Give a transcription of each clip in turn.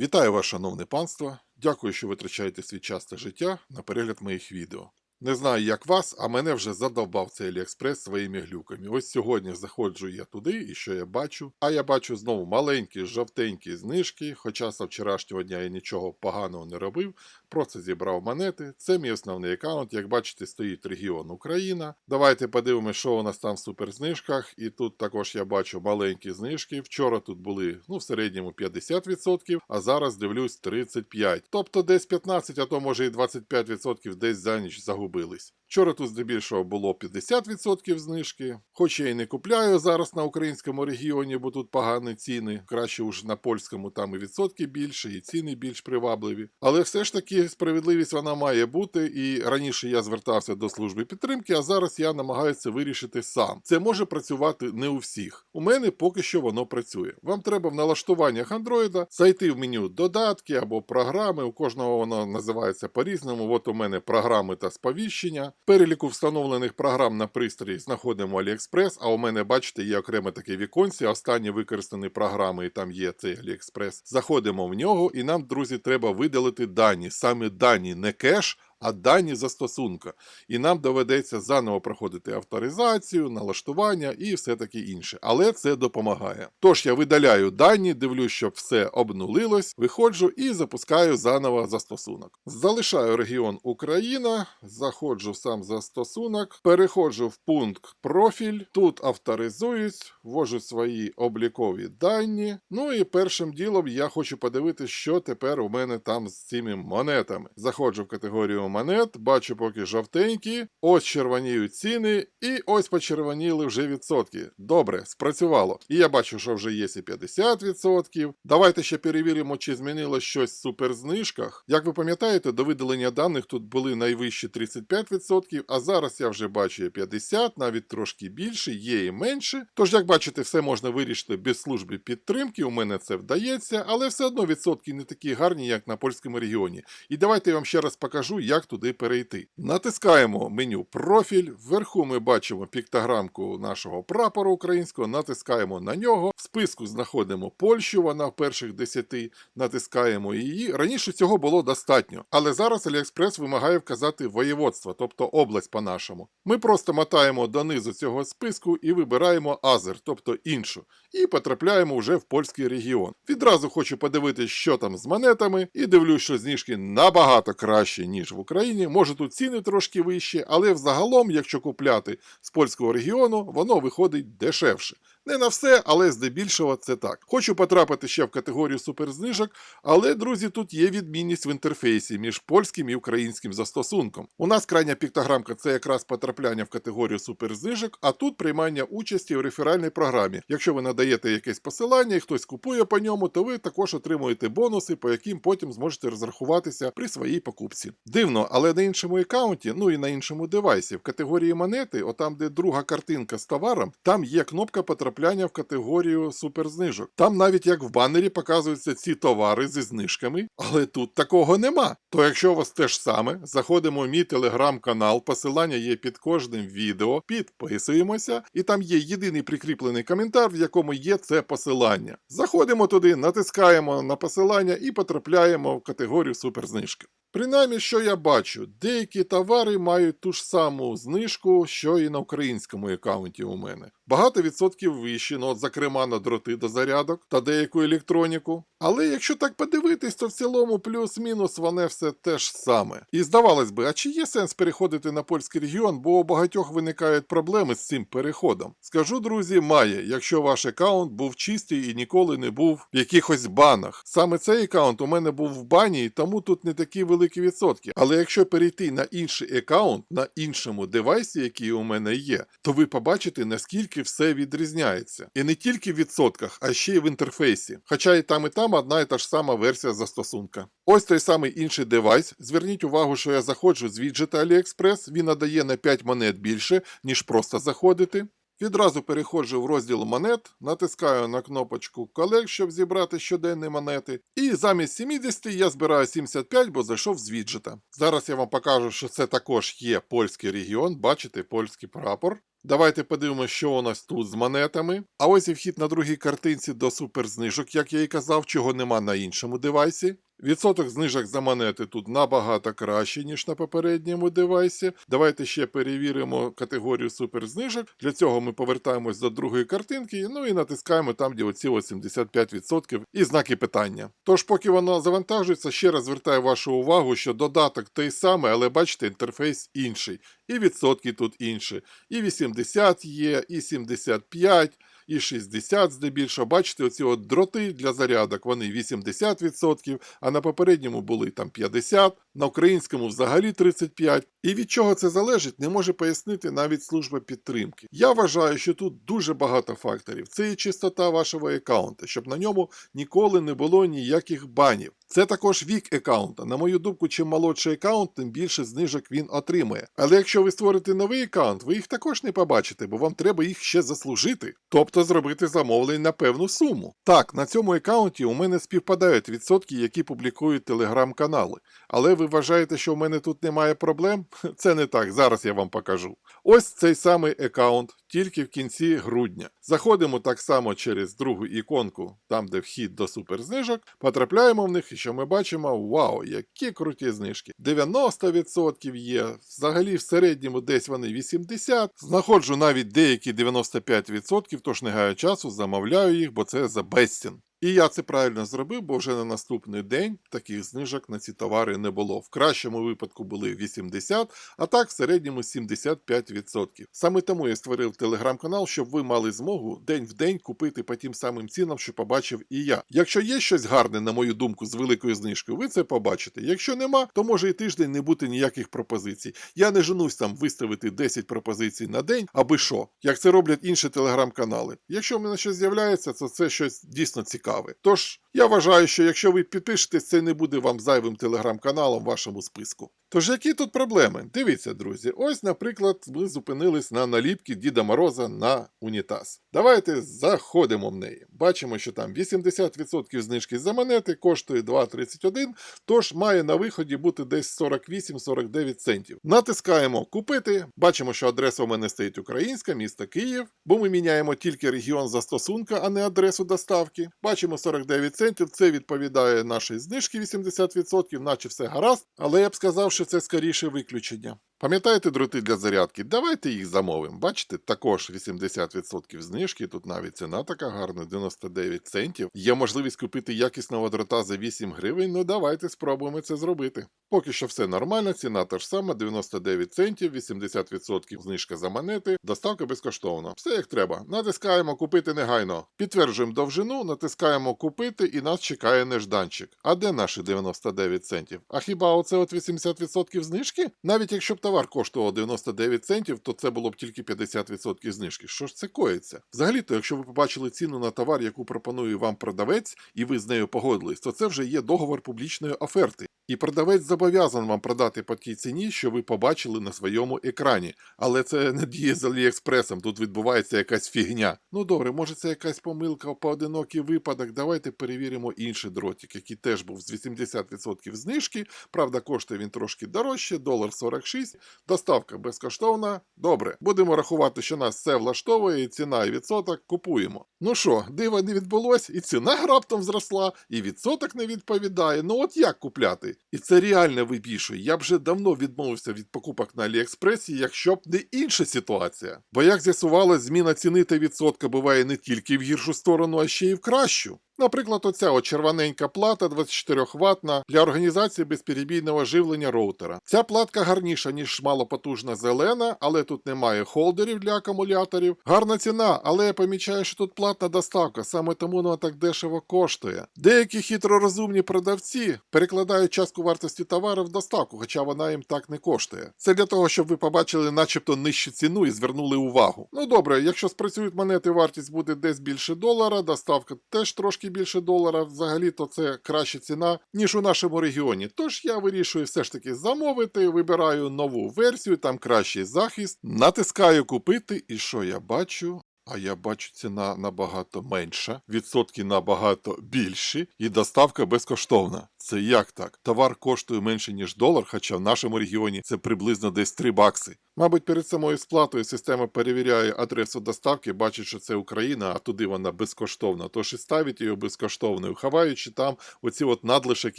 Вітаю вас, шановне панство. Дякую, що витрачаєте свій час та життя на перегляд моїх відео. Не знаю, як вас, а мене вже задовбав цей Аліекспрес своїми глюками. Ось сьогодні заходжу я туди, і що я бачу? А я бачу знову маленькі, жовтенькі знижки, хоча з вчорашнього дня я нічого поганого не робив, просто зібрав монети. Це мій основний аккаунт. Як бачите, стоїть регіон Україна. Давайте подивимося, що у нас там в суперзнижках. І тут також я бачу маленькі знижки. Вчора тут були ну, в середньому 50%, а зараз дивлюсь 35%. Тобто десь 15%, а то може і 25% десь за ніч загубились. Вчора тут здебільшого було 50% знижки, хоч я і не купляю зараз на українському регіоні, бо тут погані ціни. Краще уж на польському там і відсотки більше, і ціни більш привабливі. Але все ж таки справедливість вона має бути. І раніше я звертався до служби підтримки, а зараз я намагаюся вирішити сам. Це може працювати не у всіх. У мене поки що воно працює. Вам треба в налаштуваннях Android зайти в меню додатки або програми. У кожного воно називається по-різному. От у мене програми та сповіщення. Переліку встановлених програм на пристрої знаходимо AliExpress, а у мене, бачите, є окремо таке віконці, останні використані програми, і там є цей AliExpress. Заходимо в нього, і нам, друзі, треба видалити дані. Саме дані, не кеш, а дані застосунка. І нам доведеться заново проходити авторизацію, налаштування і все таке інше. Але це допомагає. Тож я видаляю дані, дивлюсь, щоб все обнулилось, виходжу і запускаю заново застосунок. Залишаю регіон Україна, заходжу сам застосунок, переходжу в пункт профіль, тут авторизуюсь, ввожу свої облікові дані. Ну і першим ділом я хочу подивитися, що тепер у мене там з цими монетами. Заходжу в категорію монет, бачу поки жовтенькі, ось червоніють ціни, і ось почервоніли вже відсотки. Добре, спрацювало. І я бачу, що вже є і 50%. Давайте ще перевіримо, чи змінилось щось в суперзнижках. Як ви пам'ятаєте, до видалення даних тут були найвищі 35%, а зараз я вже бачу і 50%, навіть трошки більше, є і менше. Тож, як бачите, все можна вирішити без служби підтримки. У мене це вдається, але все одно відсотки не такі гарні, як на польському регіоні. І давайте я вам ще раз покажу, як туди перейти. Натискаємо меню профіль. Вверху ми бачимо піктограмку нашого прапору українського, натискаємо на нього. В списку знаходимо Польщу, вона в перших 10, натискаємо її. Раніше цього було достатньо, але зараз AliExpress вимагає вказати воєводство, тобто область по-нашому. Ми просто мотаємо донизу цього списку і вибираємо Азер, тобто іншу, і потрапляємо вже в польський регіон. Відразу хочу подивитися, що там з монетами, і дивлюсь, що знижки набагато краще, ніж в Україні. Може тут ціни трошки вищі, але взагалом, якщо купляти з польського регіону, воно виходить дешевше. Не на все, але здебільшого це так. Хочу потрапити ще в категорію суперзнижок, але, друзі, тут є відмінність в інтерфейсі між польським і українським застосунком. У нас крайня піктограмка це якраз потрапляння в категорію суперзнижок, а тут приймання участі в реферальній програмі. Якщо ви надаєте якесь посилання і хтось купує по ньому, то ви також отримуєте бонуси, по яким потім зможете розрахуватися при своїй покупці. Дивно, але на іншому аккаунті, ну і на іншому девайсі, в категорії монети, отам, де друга картинка з товаром, там є кнопка потрапляння в категорію суперзнижок. Там навіть як в банері показуються ці товари зі знижками, але тут такого нема. То якщо у вас те ж саме, заходимо в мій телеграм-канал, посилання є під кожним відео, підписуємося, і там є єдиний прикріплений коментар, в якому є це посилання. Заходимо туди, натискаємо на посилання і потрапляємо в категорію суперзнижки. Принаймні, що я бачу, деякі товари мають ту ж саму знижку, що і на українському аккаунті у мене. Багато відсотків вищі, ну от, зокрема на дроти до зарядок та деяку електроніку. Але якщо так подивитись, то в цілому плюс-мінус воно все те ж саме. І здавалось би, а чи є сенс переходити на польський регіон, бо у багатьох виникають проблеми з цим переходом? Скажу, друзі, має, якщо ваш аккаунт був чистий і ніколи не був в якихось банах. Саме цей аккаунт у мене був в бані, і тому тут не такі великі відсотки. Але якщо перейти на інший аккаунт на іншому девайсі, який у мене є, то ви побачите, наскільки все відрізняється. І не тільки в відсотках, а ще й в інтерфейсі. Хоча і там, і там одна і та ж сама версія застосунка. Ось той самий інший девайс. Зверніть увагу, що я заходжу з віджита AliExpress, він надає на 5 монет більше, ніж просто заходити. Відразу переходжу в розділ монет, натискаю на кнопочку Collect, щоб зібрати щоденні монети. І замість 70 я збираю 75, бо зайшов з віджита. Зараз я вам покажу, що це також є польський регіон, бачите, польський прапор. Давайте подивимося, що у нас тут з монетами. А ось і вхід на другій картинці до суперзнижок, як я і казав, чого нема на іншому девайсі. Відсоток знижок за монети тут набагато краще, ніж на попередньому девайсі. Давайте ще перевіримо категорію суперзнижок. Для цього ми повертаємось до другої картинки, ну і натискаємо там, де оці ось 75% і знаки питання. Тож, поки воно завантажується, ще раз звертаю вашу увагу, що додаток той самий, але бачите, інтерфейс інший. І відсотки тут інші. І 80 є, і 75, і 60 здебільшого. Бачите, оці от дроти для зарядок, вони 80%, а на попередньому були там 50, на українському взагалі 35. І від чого це залежить, не може пояснити навіть служба підтримки. Я вважаю, що тут дуже багато факторів. Це і чистота вашого аккаунта, щоб на ньому ніколи не було ніяких банів. Це також вік аккаунта. На мою думку, чим молодший аккаунт, тим більше знижок він отримує. Але якщо ви створите новий аккаунт, ви їх також не побачите, бо вам треба їх ще заслужити, тобто зробити замовлення на певну суму. Так, на цьому аккаунті у мене співпадають відсотки, які публікують телеграм-канали. Але ви вважаєте, що в мене тут немає проблем? Це не так. Зараз я вам покажу. Ось цей самий аккаунт, тільки в кінці грудня. Заходимо так само через другу іконку, там де вхід до суперзнижок, потрапляємо в них, що ми бачимо, вау, які круті знижки. 90% є, взагалі в середньому десь вони 80%. Знаходжу навіть деякі 95%, тож не гаю часу, замовляю їх, бо це за безцін. І я це правильно зробив, бо вже на наступний день таких знижок на ці товари не було. В кращому випадку були 80, а так в середньому 75%. Саме тому я створив телеграм-канал, щоб ви мали змогу день в день купити по тим самим цінам, що побачив і я. Якщо є щось гарне, на мою думку, з великою знижкою, ви це побачите. Якщо нема, то може і тиждень не бути ніяких пропозицій. Я не женусь там виставити 10 пропозицій на день, аби що, як це роблять інші телеграм-канали. Якщо в мене щось з'являється, то це щось дійсно цікаве. Тож я вважаю, що якщо ви підпишетесь, це не буде вам зайвим телеграм-каналом в вашому списку. Тож які тут проблеми? Дивіться, друзі, ось, наприклад, ми зупинились на наліпки Діда Мороза на унітаз. Давайте заходимо в неї. Бачимо, що там 80% знижки за монети коштує 2,31, тож має на виході бути десь 48-49 центів. Натискаємо купити. Бачимо, що адреса у мене стоїть українська, місто Київ, бо ми міняємо тільки регіон застосунка, а не адресу доставки. Бачимо 49 центів, це відповідає нашій знижці 80%, наче все гаразд, але я б сказав, що це скоріше виключення. Пам'ятаєте дроти для зарядки? Давайте їх замовимо. Бачите, також 80% знижки, тут навіть ціна така гарна, 99 центів. Є можливість купити якісного дрота за 8 гривень, ну давайте спробуємо це зробити. Поки що все нормально, ціна та ж сама, 99 центів, 80% знижка за монети, доставка безкоштовна. Все як треба. Натискаємо купити негайно. Підтверджуємо довжину, натискаємо купити і нас чекає нежданчик. А де наші 99 центів? А хіба оце от 80% знижки? Навіть якщо б товар коштував 99 центів, то це було б тільки 50% знижки. Що ж це коїться? Взагалі-то, якщо ви побачили ціну на товар, яку пропонує вам продавець, і ви з нею погодились, то це вже є договор публічної оферти. І продавець зобов'язаний вам продати по тій ціні, що ви побачили на своєму екрані. Але це не діє з Аліекспресом, тут відбувається якась фігня. Ну добре, може це якась помилка, поодинокий випадок. Давайте перевіримо інший дротик, який теж був з 80% знижки. Правда, коштує він трошки дорожче, долар 46, доставка безкоштовна. Добре, будемо рахувати, що нас все влаштовує, і ціна і відсоток купуємо. Ну що, диво не відбулось, і ціна раптом зросла, і відсоток не відповідає. Ну от як купляти? І це реально вибішує. Я б вже давно відмовився від покупок на Аліекспресі, якщо б не інша ситуація. Бо як з'ясувалось, зміна ціни та відсотка буває не тільки в гіршу сторону, а ще й в кращу. Наприклад, оця от червоненька плата 24 ватна для організації безперебійного живлення роутера. Ця платка гарніша, ніж малопотужна зелена, але тут немає холдерів для акумуляторів. Гарна ціна, але я помічаю, що тут платна доставка, саме тому вона так дешево коштує. Деякі хитророзумні продавці перекладають частку вартості товару в доставку, хоча вона їм так не коштує. Це для того, щоб ви побачили, начебто, нижчу ціну і звернули увагу. Ну добре, якщо спрацюють монети, вартість буде десь більше долара, доставка теж трошки більше долара, взагалі то це краща ціна, ніж у нашому регіоні. Тож я вирішую все ж таки замовити, вибираю нову версію, там кращий захист, натискаю купити, і що я бачу? А я бачу, ціна набагато менша, відсотки набагато більші, і доставка безкоштовна. Це як так? Товар коштує менше, ніж долар, хоча в нашому регіоні це приблизно десь 3 бакси. Мабуть, перед самою сплатою система перевіряє адресу доставки, бачить, що це Україна, а туди вона безкоштовна. Тож і ставить її безкоштовною, ховаючи там оці от надлишок,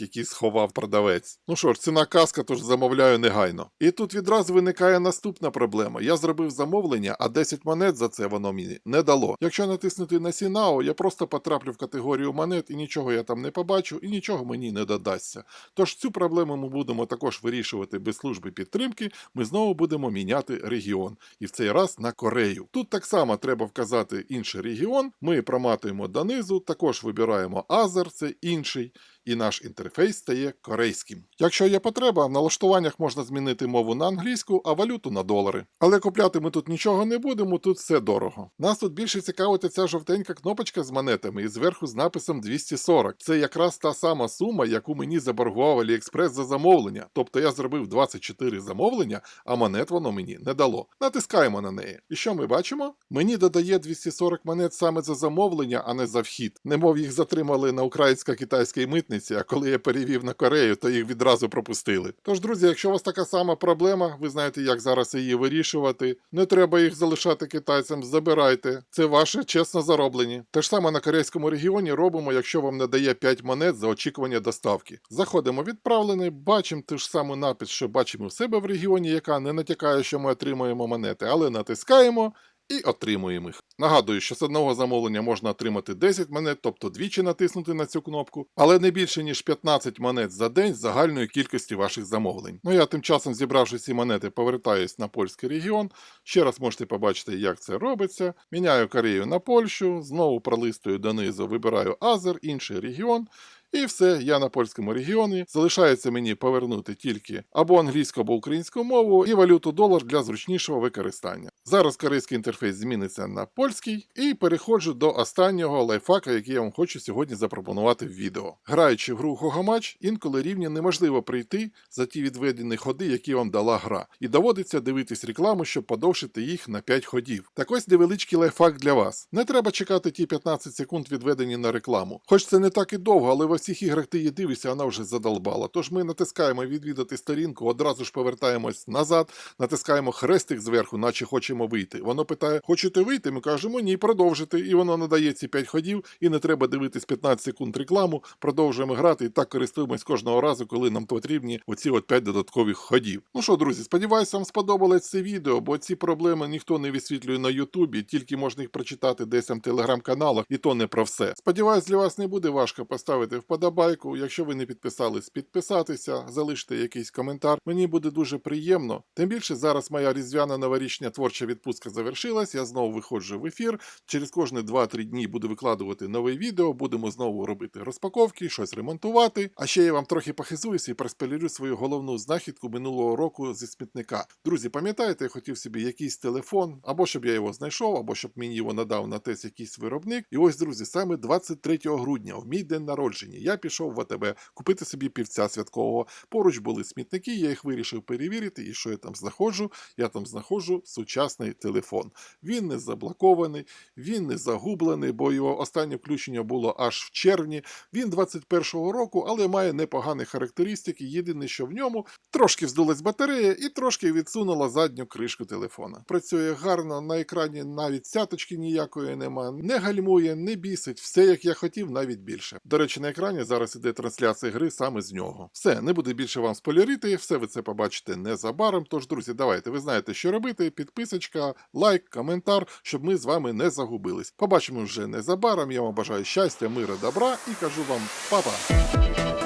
які сховав продавець. Ну що ж, ціна казка, тож замовляю негайно. І тут відразу виникає наступна проблема. Я зробив замовлення, а 10 монет за це воно мені не дало. Якщо натиснути на Сінао, я просто потраплю в категорію монет і нічого я там не побачу, і нічого мені не додасться. Тож цю проблему ми будемо також вирішувати без служби підтримки. Ми знову будемо міняти регіон. І в цей раз на Корею. Тут так само треба вказати інший регіон. Ми проматуємо донизу, також вибираємо Азер, це інший. І наш інтерфейс стає корейським. Якщо є потреба, в налаштуваннях можна змінити мову на англійську, а валюту на долари. Але купляти ми тут нічого не будемо, тут все дорого. Нас тут більше цікавить ця жовтенька кнопочка з монетами і зверху з написом 240. Це якраз та сама сума, яку мені заборгував AliExpress за замовлення. Тобто я зробив 24 замовлення, а монет воно мені не дало. Натискаємо на неї. І що ми бачимо? Мені додає 240 монет саме за замовлення, а не за вхід. Немов їх затримали на українсько-китайській митниці, а коли я перевів на Корею, то їх відразу пропустили. Тож, друзі, якщо у вас така сама проблема, ви знаєте, як зараз її вирішувати. Не треба їх залишати китайцям, забирайте. Це ваше чесно зароблені. Те ж саме на корейському регіоні робимо, якщо вам не дає 5 монет за очікування доставки. Заходимо в відправлений, бачимо ту ж саму напис, що бачимо в себе в регіоні, яка не натякає, що ми отримуємо монети, але натискаємо. І отримуємо їх. Нагадую, що з одного замовлення можна отримати 10 монет, тобто двічі натиснути на цю кнопку, але не більше ніж 15 монет за день з загальної кількості ваших замовлень. Ну я тим часом, зібравши ці монети, повертаюсь на польський регіон. Ще раз можете побачити, як це робиться. Міняю Корею на Польщу, знову пролистую донизу, вибираю Азер, інший регіон. І все, я на польському регіоні. Залишається мені повернути тільки або англійську, або українську мову і валюту долар для зручнішого використання. Зараз корейський інтерфейс зміниться на польський, і переходжу до останнього лайфхака, який я вам хочу сьогодні запропонувати в відео. Граючи в гру Хогамач, інколи рівня неможливо прийти за ті відведені ходи, які вам дала гра, і доводиться дивитись рекламу, щоб подовшити їх на 5 ходів. Так ось невеличкий лайфхак для вас. Не треба чекати ті 15 секунд відведені на рекламу. Хоч це не так і довго, але во всіх іграх ти її дивишся, вона вже задолбала. Тож ми натискаємо відвідати сторінку, одразу ж повертаємось назад, натискаємо хрестик зверху, наче хочемо вийти. Воно питає: хочете вийти? Ми кажемо ні, продовжити. І воно надає ці 5 ходів, і не треба дивитись 15 секунд рекламу. Продовжуємо грати і так користуємось кожного разу, коли нам потрібні оці от 5 додаткових ходів. Ну що, друзі, сподіваюся, вам сподобалось це відео, бо ці проблеми ніхто не висвітлює на Ютубі, тільки можна їх прочитати десь там в телеграм-каналах, і то не про все. Сподіваюсь, для вас не буде важко поставити вподобайку. Якщо ви не підписались, підписатися, залиште якийсь коментар. Мені буде дуже приємно. Тим більше зараз моя різдвяна новорічня творча відпустка завершилась. Я знову виходжу в ефір. Через кожні 2-3 дні буду викладувати нове відео. Будемо знову робити розпаковки, щось ремонтувати. А ще я вам трохи похизуюся і проспойлерю свою головну знахідку минулого року зі смітника. Друзі, пам'ятаєте, я хотів собі якийсь телефон, або щоб я його знайшов, або щоб мені його надав на тест якийсь виробник. І ось, друзі, саме 23 грудня, в мій день народження, я пішов в АТБ купити собі півця святкового. Поруч були смітники, я їх вирішив перевірити. І що я там знаходжу? Я там знаходжу сучасний телефон. Він не заблокований, він не загублений, бо його останнє включення було аж в червні. Він 21-го року, але має непогані характеристики. Єдине, що в ньому трошки вздулась батарея і трошки відсунула задню кришку телефона. Працює гарно, на екрані навіть цяточки ніякої нема, не гальмує, не бісить, все як я хотів, навіть більше. До речі, на екрані зараз іде трансляція гри саме з нього. Все, не буде більше вам спойлерити, все ви це побачите незабаром. Тож, друзі, давайте, ви знаєте, що робити. Підписочка, лайк, коментар, щоб ми з вами не загубились. Побачимо вже незабаром. Я вам бажаю щастя, мира, добра і кажу вам па-па!